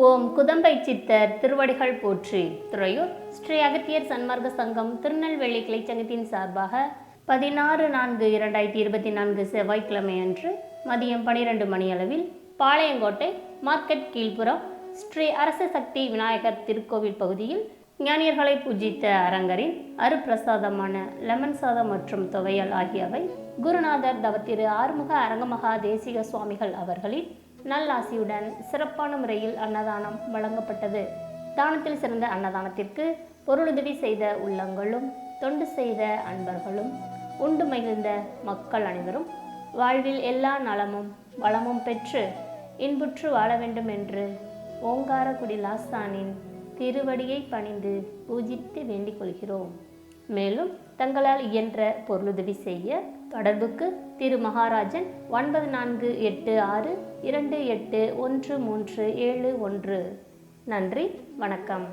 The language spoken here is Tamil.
ஓம் குதம்பை சித்தர் திருவடிகள் போற்றி. துறையூர் ஸ்ரீ அகத்தியர் சன்மார்க்க சங்கம் திருநெல்வேலி கிளைச்சங்கத்தின் சார்பாக பதினாறு நான்கு இரண்டாயிரத்தி இருபத்தி நான்கு செவ்வாய்க்கிழமை அன்று மதியம் பனிரெண்டு மணியளவில் பாளையங்கோட்டை மார்க்கெட் கீழ்ப்புறம் ஸ்ரீ அரச சக்தி விநாயகர் திருக்கோவில் பகுதியில் ஞானியர்களை பூஜித்த அரங்கரின் அருப்பிரசாதமான லெமன் சாதம் மற்றும் துவையல் ஆகியவை குருநாதர் தவத்திரு ஆறுமுக அரங்கமகா தேசிக சுவாமிகள் அவர்களின் நல்லாசியுடன் சிறப்பான முறையில் அன்னதானம் வழங்கப்பட்டது. தானத்தில் சிறந்த அன்னதானத்திற்கு பொருளுதவி செய்த உள்ளங்களும் தொண்டு செய்த அன்பர்களும் உண்டு மகிழ்ந்த மக்கள் அனைவரும் வாழ்வில் எல்லா நலமும் வளமும் பெற்று இன்புற்று வாழ வேண்டும் என்று ஓங்காரக்குடி லாஸ்தானின் திருவடியை பணிந்து பூஜித்து வேண்டிக் கொள்கிறோம். மேலும் தங்களால் இயன்ற பொருளுதவி செய்ய தொடர்புக்கு திரு மகாராஜன் ஒன்பது நான்கு எட்டு ஆறு இரண்டு எட்டு ஒன்று மூன்று ஏழு ஒன்று. நன்றி வணக்கம்.